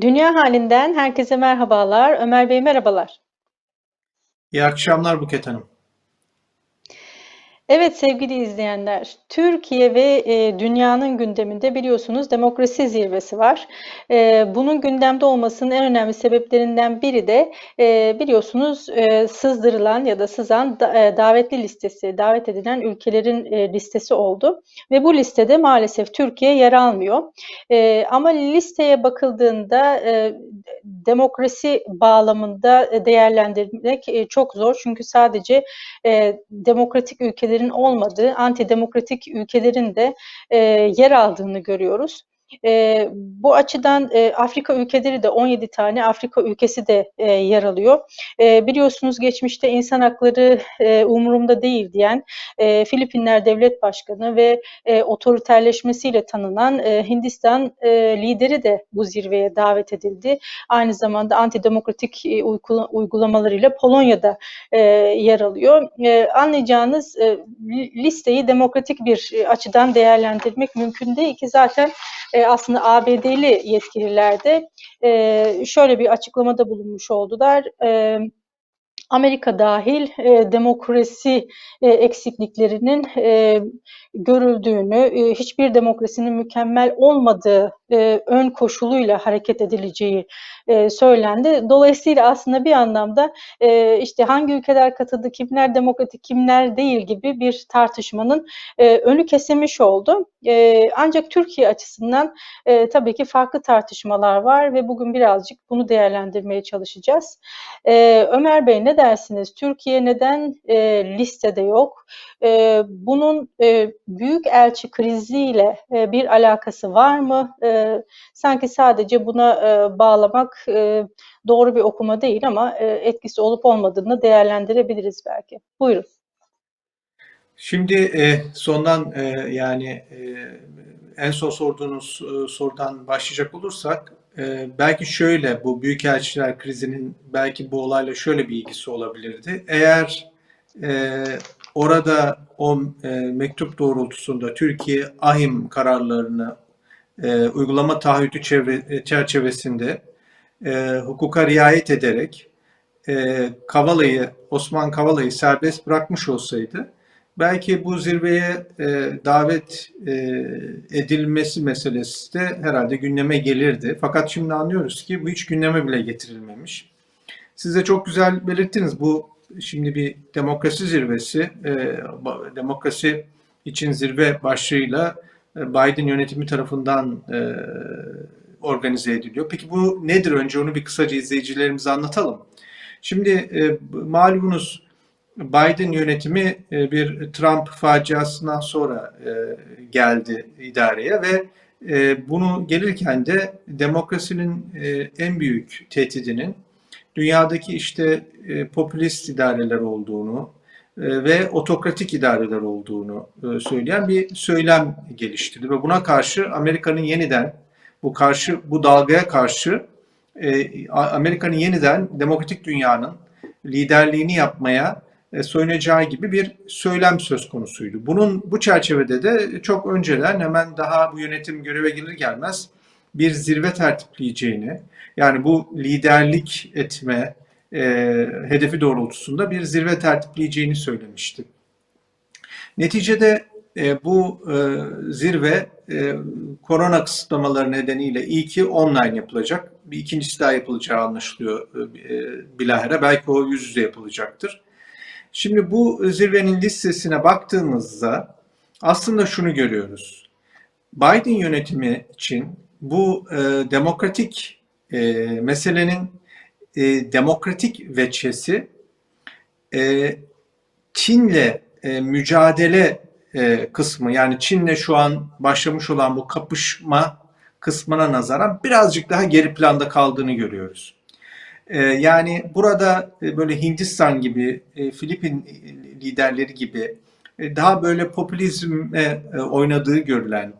Dünya halinden herkese merhabalar. Ömer Bey merhabalar. İyi akşamlar Buket Hanım. Evet sevgili izleyenler, Türkiye ve e, dünyanın gündeminde biliyorsunuz demokrasi zirvesi var. E, bunun gündemde olmasının en önemli sebeplerinden biri de e, biliyorsunuz e, sızdırılan ya da sızan da, e, davetli listesi, davet edilen ülkelerin e, listesi oldu. Ve bu listede maalesef Türkiye yer almıyor. E, ama listeye bakıldığında e, demokrasi bağlamında e, değerlendirmek e, çok zor. Çünkü sadece e, demokratik ülkelerin olmadığı antidemokratik ülkelerin de e, yer aldığını görüyoruz. E, bu açıdan e, Afrika ülkeleri de 17 tane Afrika ülkesi de e, yer alıyor. E, biliyorsunuz geçmişte insan hakları e, umurumda değil diyen e, Filipinler Devlet Başkanı ve e, otoriterleşmesiyle tanınan e, Hindistan e, lideri de bu zirveye davet edildi. Aynı zamanda antidemokratik e, uygulamalarıyla Polonya'da e, yer alıyor. E, anlayacağınız e, listeyi demokratik bir e, açıdan değerlendirmek mümkün değil ki zaten e, aslında ABD'li yetkililer de e, şöyle bir açıklamada bulunmuş oldular. E, Amerika dahil e, demokrasi e, eksikliklerinin e, görüldüğünü, e, hiçbir demokrasinin mükemmel olmadığı e, ön koşuluyla hareket edileceği e, söylendi. Dolayısıyla aslında bir anlamda e, işte hangi ülkeler katıldı, kimler demokratik, kimler değil gibi bir tartışmanın e, önü kesilmiş oldu. E, ancak Türkiye açısından e, tabii ki farklı tartışmalar var ve bugün birazcık bunu değerlendirmeye çalışacağız. E, Ömer Bey ne dersiniz? Türkiye neden e, listede yok? E, bunun e, büyük elçi kriziyle e, bir alakası var mı? E, sanki sadece buna e, bağlamak e, doğru bir okuma değil ama e, etkisi olup olmadığını değerlendirebiliriz belki. Buyurun. Şimdi e, sondan e, yani e, en son sorduğunuz e, sorudan başlayacak olursak e, belki şöyle bu büyükelçiler krizinin belki bu olayla şöyle bir ilgisi olabilirdi. Eğer e, orada o e, mektup doğrultusunda Türkiye ahim kararlarını e, uygulama taahhütü çevre, e, çerçevesinde e, hukuka riayet ederek e, Kavala'yı, Osman Kavala'yı serbest bırakmış olsaydı belki bu zirveye e, davet e, edilmesi meselesi de herhalde gündeme gelirdi. Fakat şimdi anlıyoruz ki bu hiç gündeme bile getirilmemiş. Siz de çok güzel belirttiniz. Bu şimdi bir demokrasi zirvesi, e, demokrasi için zirve başlığıyla Biden yönetimi tarafından e, organize ediliyor. Peki bu nedir? Önce onu bir kısaca izleyicilerimize anlatalım. Şimdi e, malumunuz Biden yönetimi e, bir Trump faciasından sonra e, geldi idareye ve e, bunu gelirken de demokrasinin e, en büyük tehdidinin dünyadaki işte e, popülist idareler olduğunu e, ve otokratik idareler olduğunu e, söyleyen bir söylem geliştirdi ve buna karşı Amerika'nın yeniden bu karşı bu dalgaya karşı e, Amerika'nın yeniden demokratik dünyanın liderliğini yapmaya e, soyunacağı gibi bir söylem söz konusuydu. Bunun bu çerçevede de çok önceden hemen daha bu yönetim göreve gelir gelmez bir zirve tertipleyeceğini, yani bu liderlik etme e, hedefi doğrultusunda bir zirve tertipleyeceğini söylemişti. Neticede e, bu e, zirve e, korona kısıtlamaları nedeniyle ilki online yapılacak. Bir ikincisi daha yapılacağı anlaşılıyor e, bilahare. Belki o yüz yüze yapılacaktır. Şimdi bu zirvenin listesine baktığımızda aslında şunu görüyoruz. Biden yönetimi için bu e, demokratik e, meselenin e, demokratik veçesi e, Çin'le e, mücadele e, kısmı yani Çin'le şu an başlamış olan bu kapışma kısmına nazaran birazcık daha geri planda kaldığını görüyoruz. E, yani burada e, böyle Hindistan gibi, e, Filipin liderleri gibi e, daha böyle popülizme e, oynadığı görülen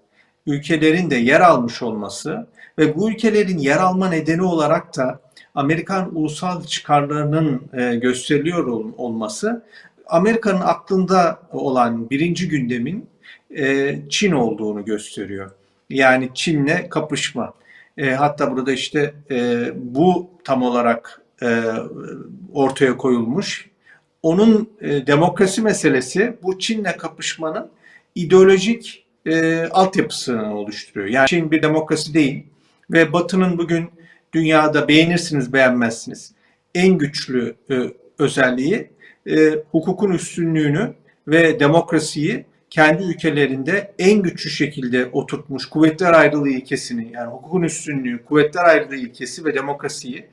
ülkelerin de yer almış olması ve bu ülkelerin yer alma nedeni olarak da Amerikan ulusal çıkarlarının e, gösteriliyor olması Amerika'nın aklında olan birinci gündemin e, Çin olduğunu gösteriyor. Yani Çin'le kapışma. E, hatta burada işte bu tam olarak ortaya koyulmuş. Onun demokrasi meselesi bu Çin'le kapışmanın ideolojik e, altyapısını oluşturuyor. Yani Çin bir demokrasi değil ve Batı'nın bugün dünyada beğenirsiniz beğenmezsiniz en güçlü e, özelliği e, hukukun üstünlüğünü ve demokrasiyi kendi ülkelerinde en güçlü şekilde oturtmuş kuvvetler ayrılığı ilkesini yani hukukun üstünlüğü, kuvvetler ayrılığı ilkesi ve demokrasiyi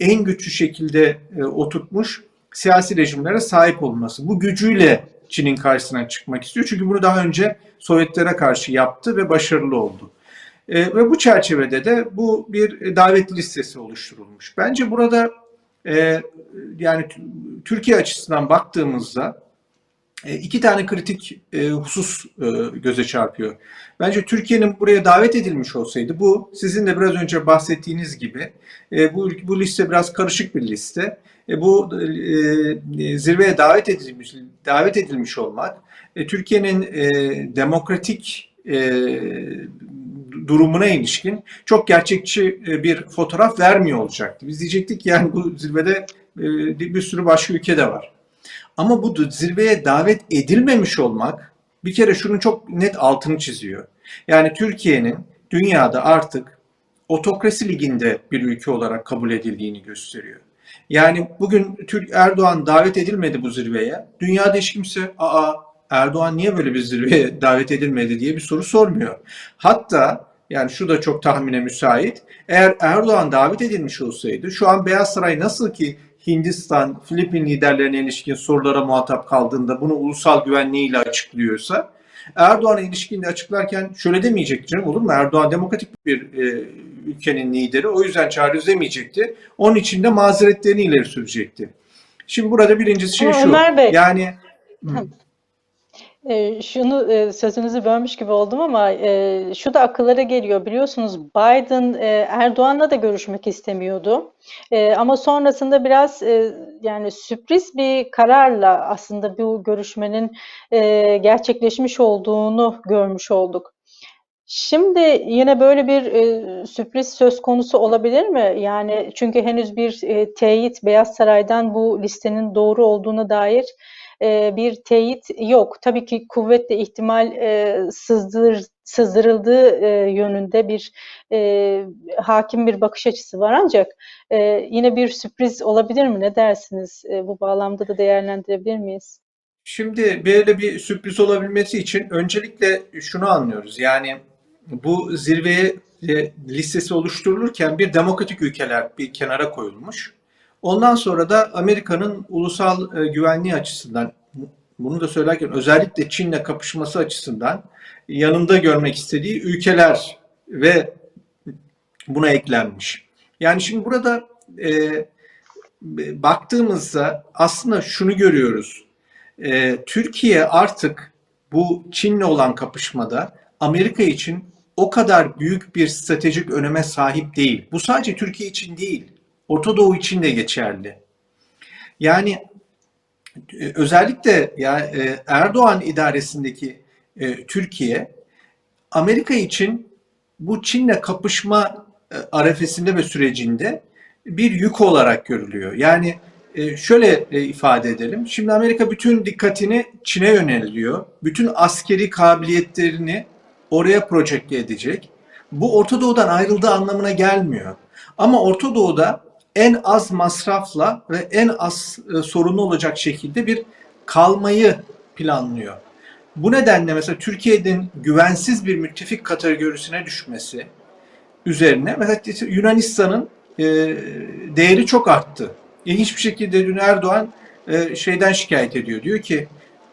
en güçlü şekilde e, oturtmuş siyasi rejimlere sahip olması. Bu gücüyle Çin'in karşısına çıkmak istiyor. Çünkü bunu daha önce Sovyetlere karşı yaptı ve başarılı oldu. E, ve bu çerçevede de bu bir davet listesi oluşturulmuş. Bence burada e, yani Türkiye açısından baktığımızda e, iki tane kritik e, husus e, göze çarpıyor. Bence Türkiye'nin buraya davet edilmiş olsaydı bu sizin de biraz önce bahsettiğiniz gibi e, bu bu liste biraz karışık bir liste. E, bu e, zirveye davet edilmiş davet edilmiş olmak e, Türkiye'nin e, demokratik e, durumuna ilişkin çok gerçekçi e, bir fotoğraf vermiyor olacaktı. Biz diyecektik yani bu zirvede e, bir sürü başka ülke de var. Ama bu zirveye davet edilmemiş olmak bir kere şunu çok net altını çiziyor. Yani Türkiye'nin dünyada artık otokrasi liginde bir ülke olarak kabul edildiğini gösteriyor. Yani bugün Türk Erdoğan davet edilmedi bu zirveye. Dünyada hiç kimse aa Erdoğan niye böyle bir zirveye davet edilmedi diye bir soru sormuyor. Hatta yani şu da çok tahmine müsait. Eğer Erdoğan davet edilmiş olsaydı şu an Beyaz Saray nasıl ki Hindistan, Filipin liderlerine ilişkin sorulara muhatap kaldığında bunu ulusal güvenliğiyle açıklıyorsa Erdoğan'a ilişkin de açıklarken şöyle demeyecek canım olur mu? Erdoğan demokratik bir e, ülkenin lideri o yüzden çağrı demeyecekti. Onun için de mazeretlerini ileri sürecekti. Şimdi burada birincisi şey şu. Ömer Bey, yani e, şunu e, sözünüzü bölmüş gibi oldum ama e, şu da akıllara geliyor biliyorsunuz Biden e, Erdoğan'la da görüşmek istemiyordu. E, ama sonrasında biraz e, yani sürpriz bir kararla aslında bu görüşmenin e, gerçekleşmiş olduğunu görmüş olduk. Şimdi yine böyle bir e, sürpriz söz konusu olabilir mi? Yani çünkü henüz bir e, teyit Beyaz Saray'dan bu listenin doğru olduğuna dair e, bir teyit yok. Tabii ki kuvvetle ihtimal e, sızdır, sızdırıldığı e, yönünde bir hakim bir bakış açısı var ancak yine bir sürpriz olabilir mi? Ne dersiniz? Bu bağlamda da değerlendirebilir miyiz? Şimdi böyle bir sürpriz olabilmesi için öncelikle şunu anlıyoruz. Yani bu zirveye listesi oluşturulurken bir demokratik ülkeler bir kenara koyulmuş. Ondan sonra da Amerika'nın ulusal e, güvenliği açısından bunu da söylerken özellikle Çin'le kapışması açısından yanında görmek istediği ülkeler ve buna eklenmiş. Yani şimdi burada e, baktığımızda aslında şunu görüyoruz. E, Türkiye artık bu Çin'le olan kapışmada Amerika için o kadar büyük bir stratejik öneme sahip değil. Bu sadece Türkiye için değil, Orta Doğu için de geçerli. Yani e, özellikle ya e, Erdoğan idaresindeki e, Türkiye Amerika için bu Çin'le kapışma arefesinde ve sürecinde bir yük olarak görülüyor. Yani şöyle ifade edelim. Şimdi Amerika bütün dikkatini Çin'e yöneliyor. Bütün askeri kabiliyetlerini oraya projekte edecek. Bu Orta Doğu'dan ayrıldığı anlamına gelmiyor. Ama Orta Doğu'da en az masrafla ve en az e, sorunlu olacak şekilde bir kalmayı planlıyor. Bu nedenle mesela Türkiye'nin güvensiz bir müttefik kategorisine düşmesi üzerine mesela Yunanistan'ın e, değeri çok arttı. İlginç bir şekilde dün Erdoğan e, şeyden şikayet ediyor. Diyor ki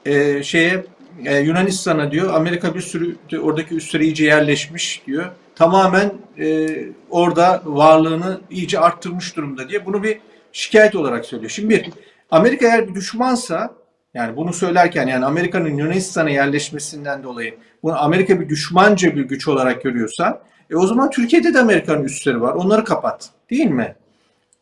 e, şeye e, Yunanistan'a diyor Amerika bir sürü oradaki üsleri iyice yerleşmiş diyor. Tamamen e, orada varlığını iyice arttırmış durumda diye bunu bir şikayet olarak söylüyor. Şimdi bir Amerika eğer bir düşmansa yani bunu söylerken yani Amerika'nın Yunanistan'a yerleşmesinden dolayı bunu Amerika bir düşmanca bir güç olarak görüyorsa e o zaman Türkiye'de de Amerika'nın üsleri var. Onları kapat. Değil mi?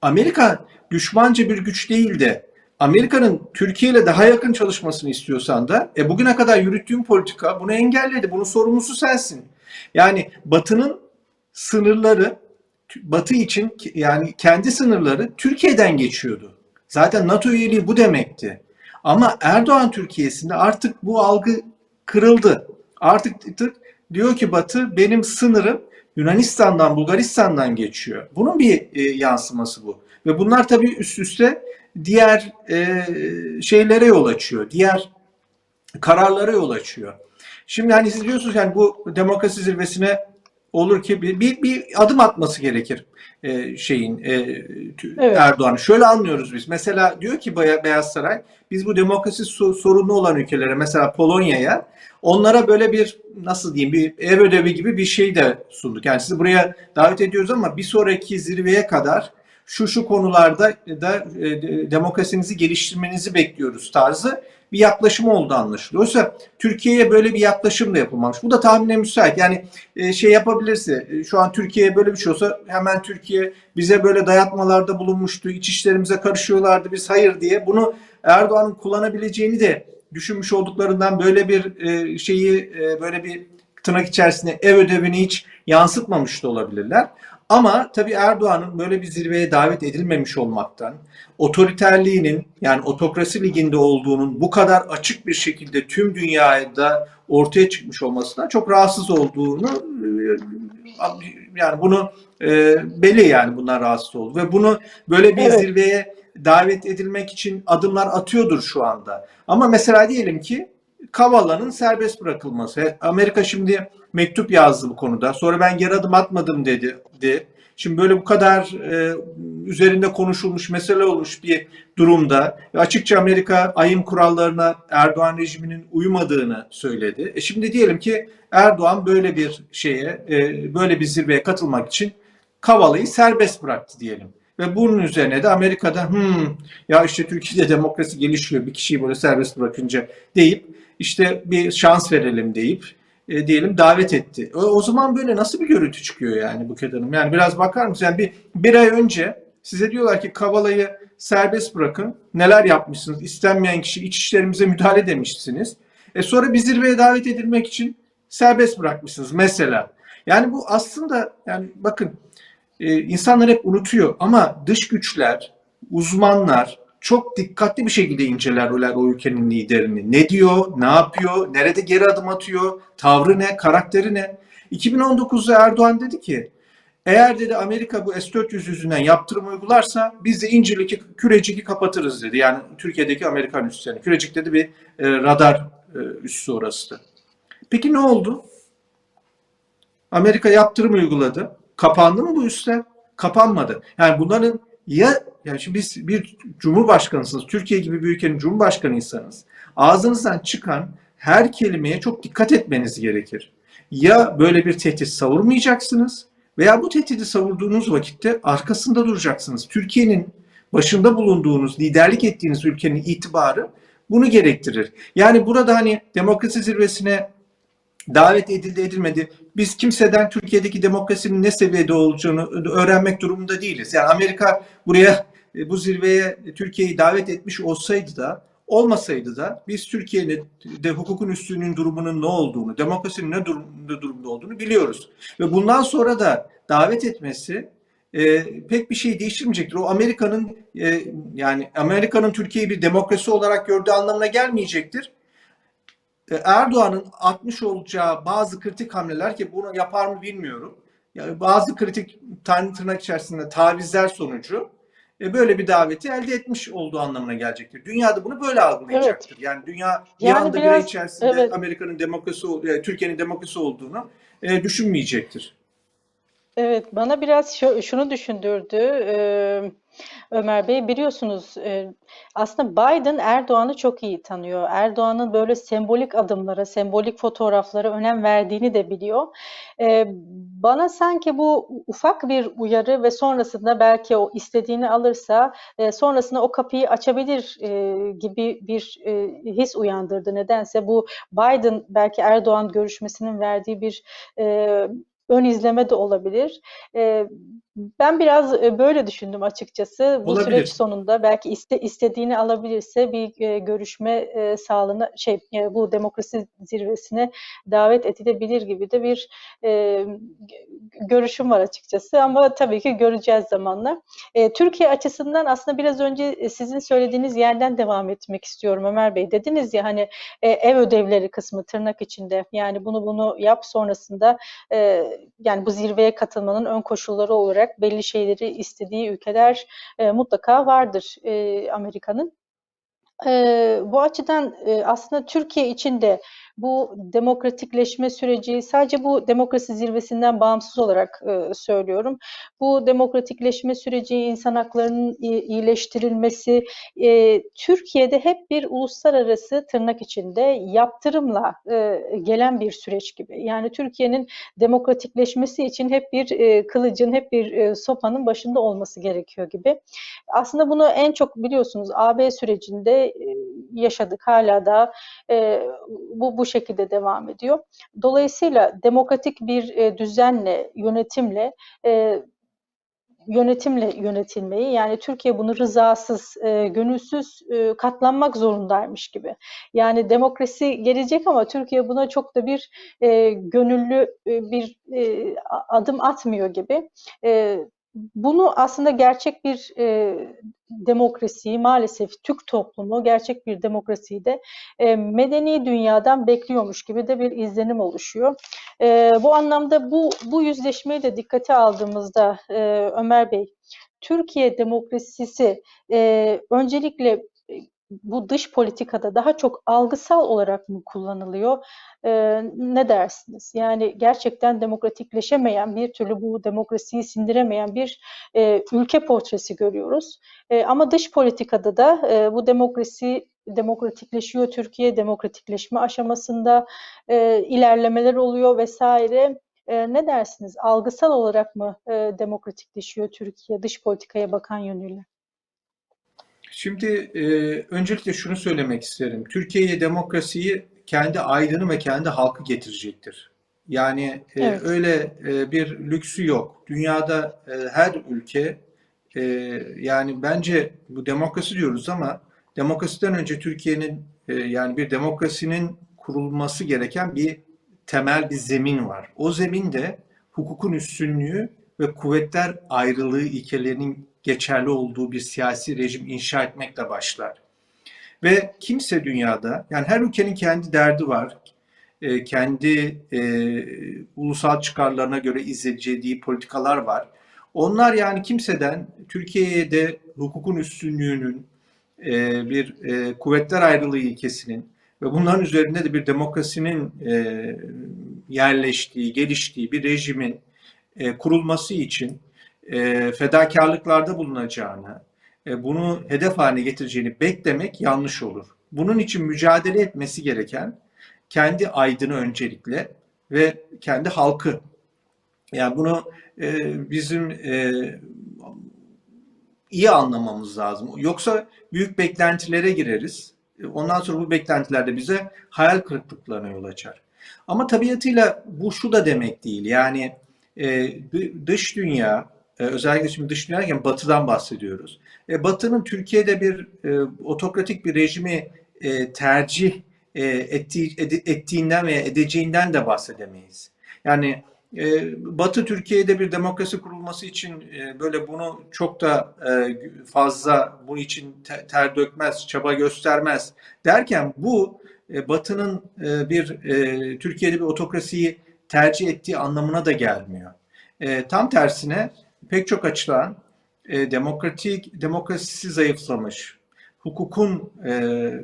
Amerika düşmanca bir güç değil de Amerika'nın Türkiye ile daha yakın çalışmasını istiyorsan da e bugüne kadar yürüttüğün politika bunu engelledi. Bunun sorumlusu sensin. Yani Batı'nın sınırları Batı için yani kendi sınırları Türkiye'den geçiyordu. Zaten NATO üyeliği bu demekti. Ama Erdoğan Türkiye'sinde artık bu algı kırıldı. Artık tık diyor ki Batı benim sınırım Yunanistan'dan, Bulgaristan'dan geçiyor. Bunun bir e, yansıması bu. Ve bunlar tabii üst üste diğer e, şeylere yol açıyor. Diğer kararlara yol açıyor. Şimdi hani siz diyorsunuz yani bu demokrasi zirvesine olur ki bir, bir, bir adım atması gerekir e, şeyin e, Evet. Erdoğan. Şöyle anlıyoruz biz. Mesela diyor ki Beyaz Saray biz bu demokrasi so- sorunu olan ülkelere mesela Polonya'ya onlara böyle bir nasıl diyeyim bir ev ödevi gibi bir şey de sunduk. Yani sizi buraya davet ediyoruz ama bir sonraki zirveye kadar şu şu konularda da e, de- demokrasinizi geliştirmenizi bekliyoruz tarzı bir yaklaşım oldu anlaşılıyor. Oysa Türkiye'ye böyle bir yaklaşım da yapılmamış. Bu da tahmine müsait. Yani e, şey yapabilirse e, şu an Türkiye'ye böyle bir şey olsa hemen Türkiye bize böyle dayatmalarda bulunmuştu. iç işlerimize karışıyorlardı. Biz hayır diye bunu Erdoğan'ın kullanabileceğini de düşünmüş olduklarından böyle bir e, şeyi böyle bir tırnak içerisinde ev ödevini hiç yansıtmamış da olabilirler. Ama tabii Erdoğan'ın böyle bir zirveye davet edilmemiş olmaktan, otoriterliğinin yani otokrasi liginde olduğunun bu kadar açık bir şekilde tüm dünyada ortaya çıkmış olmasından çok rahatsız olduğunu e, yani bunu e, belli yani bundan rahatsız oldu ve bunu böyle bir Evet. zirveye davet edilmek için adımlar atıyordur şu anda. Ama mesela diyelim ki Kavala'nın serbest bırakılması. Amerika şimdi mektup yazdı bu konuda. Sonra ben geri adım atmadım dedi. dedi. Şimdi böyle bu kadar e, üzerinde konuşulmuş, mesele olmuş bir durumda ve açıkça Amerika ayın kurallarına Erdoğan rejiminin uymadığını söyledi. E şimdi diyelim ki Erdoğan böyle bir şeye, e, böyle bir zirveye katılmak için Kavala'yı serbest bıraktı diyelim. Ve bunun üzerine de Amerika'da hmm, ya işte Türkiye'de demokrasi gelişiyor bir kişiyi böyle serbest bırakınca deyip işte bir şans verelim deyip e, diyelim davet etti. O, o zaman böyle nasıl bir görüntü çıkıyor yani Buket Hanım? Yani biraz bakar mısın? Yani bir, bir ay önce size diyorlar ki Kavala'yı serbest bırakın. Neler yapmışsınız? İstenmeyen kişi iç işlerimize müdahale demişsiniz. E sonra bir zirveye davet edilmek için serbest bırakmışsınız mesela. Yani bu aslında yani bakın e, insanlar hep unutuyor ama dış güçler, uzmanlar çok dikkatli bir şekilde incelerler o ülkenin liderini. Ne diyor, ne yapıyor, nerede geri adım atıyor, tavrı ne, karakteri ne. 2019'da Erdoğan dedi ki eğer dedi Amerika bu S-400 yüzünden yaptırım uygularsa biz de İncirlik'i, Kürecik'i kapatırız dedi. Yani Türkiye'deki Amerikan üslerini. Kürecik dedi bir e, radar e, üssü orası. Peki ne oldu? Amerika yaptırım uyguladı. Kapandı mı bu üsler? Kapanmadı. Yani bunların ya yani şimdi biz bir cumhurbaşkanısınız, Türkiye gibi bir ülkenin cumhurbaşkanıysanız ağzınızdan çıkan her kelimeye çok dikkat etmeniz gerekir. Ya böyle bir tehdit savurmayacaksınız veya bu tehdidi savurduğunuz vakitte arkasında duracaksınız. Türkiye'nin başında bulunduğunuz, liderlik ettiğiniz ülkenin itibarı bunu gerektirir. Yani burada hani demokrasi zirvesine davet edildi edilmedi. Biz kimseden Türkiye'deki demokrasinin ne seviyede olacağını öğrenmek durumunda değiliz. Yani Amerika buraya e, bu zirveye Türkiye'yi davet etmiş olsaydı da olmasaydı da biz Türkiye'nin de hukukun üstünlüğünün durumunun ne olduğunu, demokrasinin ne durumda, durumda olduğunu biliyoruz. Ve bundan sonra da davet etmesi e, pek bir şey değiştirmeyecektir. O Amerika'nın e, yani Amerika'nın Türkiye'yi bir demokrasi olarak gördüğü anlamına gelmeyecektir. E, Erdoğan'ın atmış olacağı bazı kritik hamleler ki bunu yapar mı bilmiyorum. Yani bazı kritik tırnak içerisinde tavizler sonucu e, böyle bir daveti elde etmiş olduğu anlamına gelecektir. Dünyada bunu böyle algılayacaktır. Yani dünya bir Yani anda bir biraz- ay içerisinde evet. Amerika'nın demokrasi, e, Türkiye'nin demokrasi olduğunu düşünmeyecektir. Evet, bana biraz şu- şunu düşündürdü eee, Ömer Bey. Biliyorsunuz eee, aslında Biden Erdoğan'ı çok iyi tanıyor. Erdoğan'ın böyle sembolik adımlara, sembolik fotoğraflara önem verdiğini de biliyor. Eee, bana sanki bu ufak bir uyarı ve sonrasında belki o istediğini alırsa eee, sonrasında o kapıyı açabilir gibi bir his uyandırdı. Nedense bu Biden belki Erdoğan görüşmesinin verdiği bir ön izleme de olabilir. Ben biraz e, böyle düşündüm açıkçası. Bu Olabilir. süreç sonunda belki iste, istediğini alabilirse bir e, görüşme e, sağlığına şey e, bu demokrasi zirvesine davet edilebilir gibi de bir e, görüşüm var açıkçası. Ama tabii ki göreceğiz zamanla. E, Türkiye açısından aslında biraz önce e, sizin söylediğiniz yerden devam etmek istiyorum Ömer Bey. Dediniz ya hani e, ev ödevleri kısmı tırnak içinde yani bunu bunu yap sonrasında e, yani bu zirveye katılmanın ön koşulları olarak belli şeyleri istediği ülkeler e, mutlaka vardır e, Amerika'nın. E, bu açıdan e, aslında Türkiye için de bu demokratikleşme süreci sadece bu demokrasi zirvesinden bağımsız olarak e, söylüyorum. Bu demokratikleşme süreci, insan haklarının iyileştirilmesi e, Türkiye'de hep bir uluslararası tırnak içinde yaptırımla e, gelen bir süreç gibi. Yani Türkiye'nin demokratikleşmesi için hep bir e, kılıcın, hep bir e, sopanın başında olması gerekiyor gibi. Aslında bunu en çok biliyorsunuz AB sürecinde e, yaşadık. Hala da e, bu bu şekilde devam ediyor. Dolayısıyla demokratik bir e, düzenle, yönetimle e, yönetimle yönetilmeyi yani Türkiye bunu rızasız, e, gönülsüz e, katlanmak zorundaymış gibi. Yani demokrasi gelecek ama Türkiye buna çok da bir e, gönüllü e, bir e, adım atmıyor gibi. E, bunu aslında gerçek bir e, demokrasiyi maalesef Türk toplumu gerçek bir demokrasiyi de e, medeni dünyadan bekliyormuş gibi de bir izlenim oluşuyor. E, bu anlamda bu bu yüzleşmeyi de dikkate aldığımızda e, Ömer Bey, Türkiye demokrasisi e, öncelikle bu dış politikada daha çok algısal olarak mı kullanılıyor? Ee, ne dersiniz? Yani gerçekten demokratikleşemeyen, bir türlü bu demokrasiyi sindiremeyen bir e, ülke portresi görüyoruz. E, ama dış politikada da e, bu demokrasi demokratikleşiyor. Türkiye demokratikleşme aşamasında e, ilerlemeler oluyor vesaire. E, ne dersiniz? Algısal olarak mı e, demokratikleşiyor Türkiye dış politikaya bakan yönüyle? Şimdi e, öncelikle şunu söylemek isterim. Türkiye'ye demokrasiyi kendi aydını ve kendi halkı getirecektir. Yani e, Evet. öyle e, bir lüksü yok. Dünyada e, her ülke e, yani bence bu demokrasi diyoruz ama demokrasiden önce Türkiye'nin e, yani bir demokrasinin kurulması gereken bir temel bir zemin var. O zemin de hukukun üstünlüğü ve kuvvetler ayrılığı ilkelerinin geçerli olduğu bir siyasi rejim inşa etmekle başlar. Ve kimse dünyada, yani her ülkenin kendi derdi var, e, kendi e, ulusal çıkarlarına göre izleyeceği politikalar var. Onlar yani kimseden Türkiye'ye de hukukun üstünlüğünün, e, bir e, kuvvetler ayrılığı ilkesinin ve bunların üzerinde de bir demokrasinin e, yerleştiği, geliştiği bir rejimin e, kurulması için e, fedakarlıklarda bulunacağını, e, bunu hedef haline getireceğini beklemek yanlış olur. Bunun için mücadele etmesi gereken kendi aydını öncelikle ve kendi halkı. Yani bunu e, bizim e, iyi anlamamız lazım. Yoksa büyük beklentilere gireriz. Ondan sonra bu beklentiler de bize hayal kırıklıklarına yol açar. Ama tabiatıyla bu şu da demek değil. Yani e, dış dünya e, özellikle şimdi dış dünya derken batıdan bahsediyoruz. E, batının Türkiye'de bir e, otokratik bir rejimi e, tercih e, ettiği, ed, ettiğinden veya edeceğinden de bahsedemeyiz. Yani e, Batı Türkiye'de bir demokrasi kurulması için e, böyle bunu çok da e, fazla bu için ter, ter dökmez, çaba göstermez derken bu e, Batı'nın e, bir e, Türkiye'de bir otokrasiyi tercih ettiği anlamına da gelmiyor. E, tam tersine pek çok açıdan e, demokratik demokrasisi zayıflamış, hukukun e,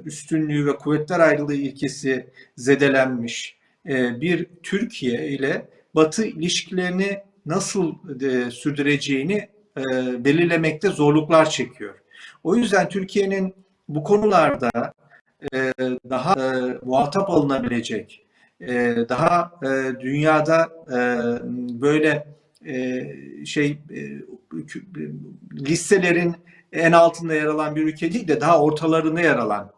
üstünlüğü ve kuvvetler ayrılığı ilkesi zedelenmiş e, bir Türkiye ile Batı ilişkilerini nasıl e, sürdüreceğini e, belirlemekte zorluklar çekiyor. O yüzden Türkiye'nin bu konularda e, daha e, muhatap alınabilecek, e, daha e, dünyada e, böyle e, şey e, listelerin en altında yer alan bir ülke değil de daha ortalarında yer alan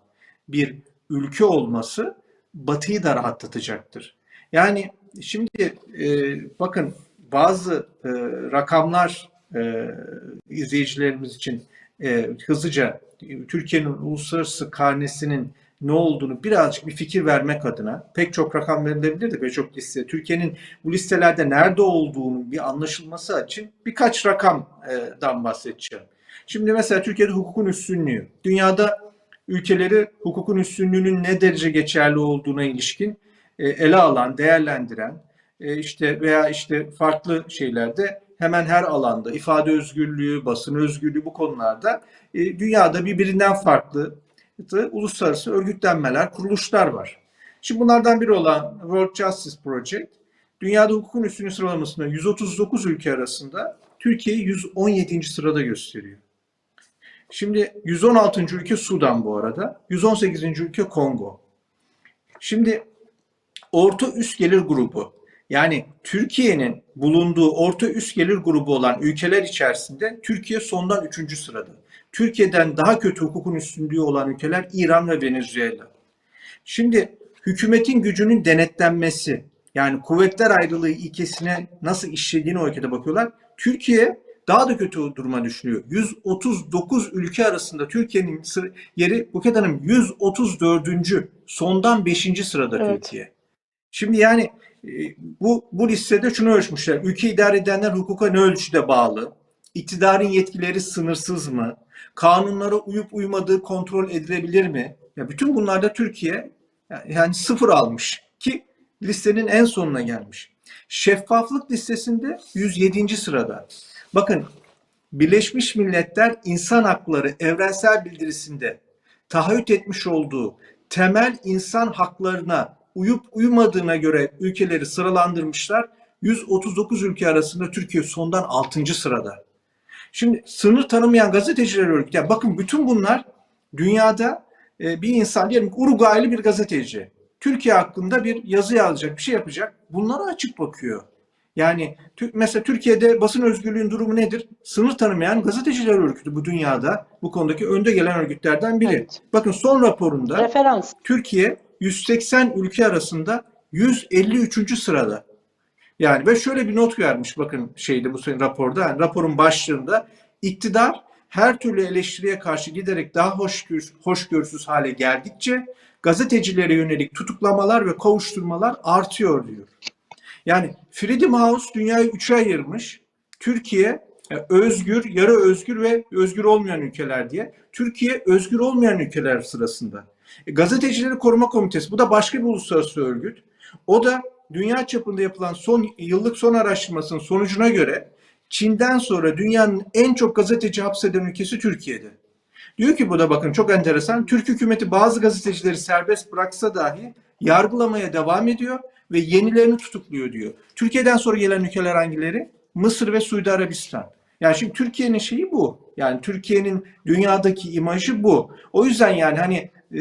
bir ülke olması Batı'yı da rahatlatacaktır. Yani şimdi e, bakın bazı e, rakamlar izleyicilerimiz için hızlıca Türkiye'nin uluslararası karnesinin ne olduğunu birazcık bir fikir vermek adına pek çok rakam verilebilir de pek çok liste. Türkiye'nin bu listelerde nerede olduğunun bir anlaşılması için birkaç rakamdan bahsedeceğim. Şimdi mesela Türkiye'de hukukun üstünlüğü. Dünyada ülkeleri hukukun üstünlüğünün ne derece geçerli olduğuna ilişkin e, ele alan, değerlendiren e, işte veya işte farklı şeylerde hemen her alanda ifade özgürlüğü, basın özgürlüğü bu konularda e, dünyada birbirinden farklı uluslararası örgütlenmeler, kuruluşlar var. Şimdi bunlardan biri olan World Justice Project, dünyada hukukun üstünlüğü sıralamasında 139 ülke arasında Türkiye'yi 117. sırada gösteriyor. Şimdi 116. ülke Sudan bu arada, 118. ülke Kongo. Şimdi orta üst gelir grubu yani Türkiye'nin bulunduğu orta üst gelir grubu olan ülkeler içerisinde Türkiye sondan 3. sırada. Türkiye'den daha kötü hukukun üstünlüğü olan ülkeler İran ve Venezuela. Şimdi hükümetin gücünün denetlenmesi yani kuvvetler ayrılığı ilkesine nasıl işlediğini o ülkede bakıyorlar. Türkiye daha da kötü duruma düşüyor. 139 ülke arasında Türkiye'nin yeri Buket Hanım 134. sondan 5. sırada Evet. Türkiye. Şimdi yani e, bu bu listede şunu ölçmüşler. Ülke idare edenler hukuka ne ölçüde bağlı? İktidarın yetkileri sınırsız mı? Kanunlara uyup uymadığı kontrol edilebilir mi? Ya bütün bunlarda Türkiye yani sıfır almış ki listenin en sonuna gelmiş. Şeffaflık listesinde 107. sırada. Bakın Birleşmiş Milletler İnsan Hakları Evrensel Bildirisi'nde taahhüt etmiş olduğu temel insan haklarına uyup uymadığına göre ülkeleri sıralandırmışlar. 139 ülke arasında Türkiye sondan 6. sırada. Şimdi sınır tanımayan gazeteciler örgütü. Yani bakın bütün bunlar dünyada e, bir insan diyelim ki Uruguaylı bir gazeteci. Türkiye hakkında bir yazı yazacak, bir şey yapacak. Bunlara açık bakıyor. Yani mesela Türkiye'de basın özgürlüğün durumu nedir? Sınır tanımayan gazeteciler örgütü bu dünyada bu konudaki önde gelen örgütlerden biri. Evet. Bakın son raporunda Referans. Türkiye 180 ülke arasında 153. sırada. Yani ve şöyle bir not vermiş bakın şeyde bu senin raporda. Yani raporun başlığında iktidar her türlü eleştiriye karşı giderek daha hoşgör, hoşgörüsüz hale geldikçe gazetecilere yönelik tutuklamalar ve kovuşturmalar artıyor diyor. Yani Freedom House dünyayı üçe ayırmış. Türkiye e, özgür, yarı özgür ve özgür olmayan ülkeler diye. Türkiye özgür olmayan ülkeler sırasında. E, Gazetecileri Koruma Komitesi bu da başka bir uluslararası örgüt. O da dünya çapında yapılan son yıllık son araştırmasının sonucuna göre Çin'den sonra dünyanın en çok gazeteci hapseden ülkesi Türkiye'de. Diyor ki bu da bakın çok enteresan. Türk hükümeti bazı gazetecileri serbest bıraksa dahi yargılamaya devam ediyor ve yenilerini tutukluyor diyor. Türkiye'den sonra gelen ülkeler hangileri? Mısır ve Suudi Arabistan. Yani şimdi Türkiye'nin şeyi bu. Yani Türkiye'nin dünyadaki imajı bu. O yüzden yani hani e,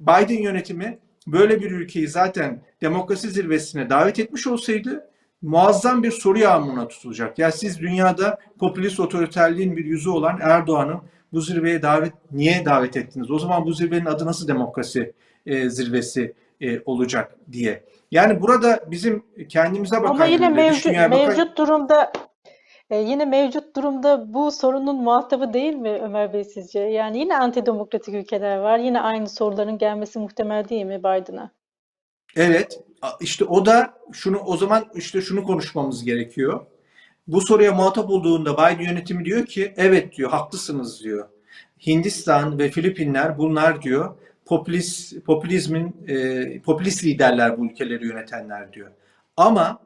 Biden yönetimi böyle bir ülkeyi zaten demokrasi zirvesine davet etmiş olsaydı muazzam bir soru yağmuruna tutulacak. Ya siz dünyada popülist otoriterliğin bir yüzü olan Erdoğan'ı bu zirveye davet niye davet ettiniz? O zaman bu zirvenin adı nasıl demokrasi e, zirvesi e, olacak diye. Yani burada bizim kendimize bakan Ama yine mevcut mevcut durumda e, yine mevcut durumda bu sorunun muhatabı değil mi Ömer Bey sizce? Yani yine antidemokratik ülkeler var. Yine aynı soruların gelmesi muhtemel değil mi Biden'a? Evet, işte o da şunu o zaman işte şunu konuşmamız gerekiyor. Bu soruya muhatap olduğunda Biden yönetimi diyor ki evet diyor haklısınız diyor. Hindistan ve Filipinler bunlar diyor popülist popülizmin e, popülist liderler bu ülkeleri yönetenler diyor. Ama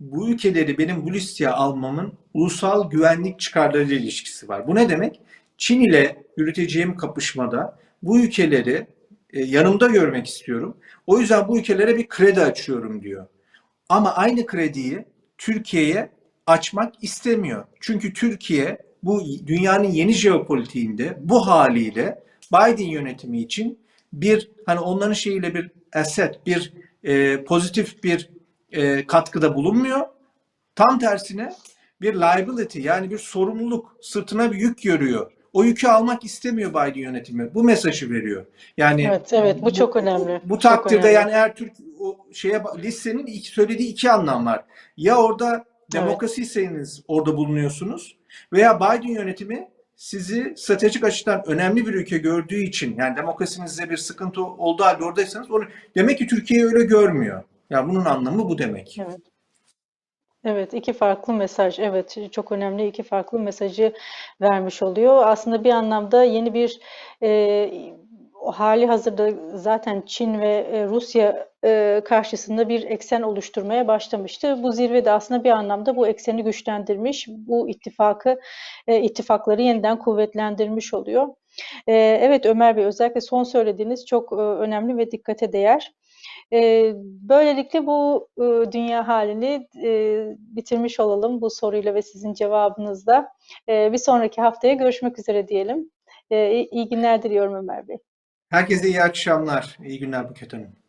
bu ülkeleri benim bu listeye almamın ulusal güvenlik çıkarlarıyla ilişkisi var. Bu ne demek? Çin ile yürüteceğim kapışmada bu ülkeleri e, yanımda görmek istiyorum. O yüzden bu ülkelere bir kredi açıyorum diyor. Ama aynı krediyi Türkiye'ye açmak istemiyor. Çünkü Türkiye bu dünyanın yeni jeopolitiğinde bu haliyle Biden yönetimi için bir hani onların şeyiyle bir asset, bir e, pozitif bir e, katkıda bulunmuyor. Tam tersine bir liability yani bir sorumluluk sırtına bir yük görüyor. O yükü almak istemiyor Biden yönetimi. Bu mesajı veriyor. Yani Evet, evet bu çok önemli. bu Çok takdirde önemli. yani eğer Türk o şeye listenin iki, söylediği iki anlam var. Ya orada demokrasiyseniz orada bulunuyorsunuz veya Biden yönetimi sizi stratejik açıdan önemli bir ülke gördüğü için yani demokrasinizde bir sıkıntı olduğu halde oradaysanız onu demek ki Türkiye öyle görmüyor. Yani bunun anlamı bu demek. Evet. Evet, iki farklı mesaj. Evet, çok önemli iki farklı mesajı vermiş oluyor. Aslında bir anlamda yeni bir e, hali hazırda zaten Çin ve e, Rusya e, karşısında bir eksen oluşturmaya başlamıştı. Bu zirve de aslında bir anlamda bu ekseni güçlendirmiş, bu ittifakı, e, ittifakları yeniden kuvvetlendirmiş oluyor. Evet Ömer Bey, özellikle son söylediğiniz çok önemli ve dikkate değer. E, böylelikle bu e, dünya halini e, bitirmiş olalım bu soruyla ve sizin cevabınızla. E, bir sonraki haftaya görüşmek üzere diyelim. E, iyi günler diliyorum Ömer Bey. Herkese iyi akşamlar, iyi günler Buket Hanım.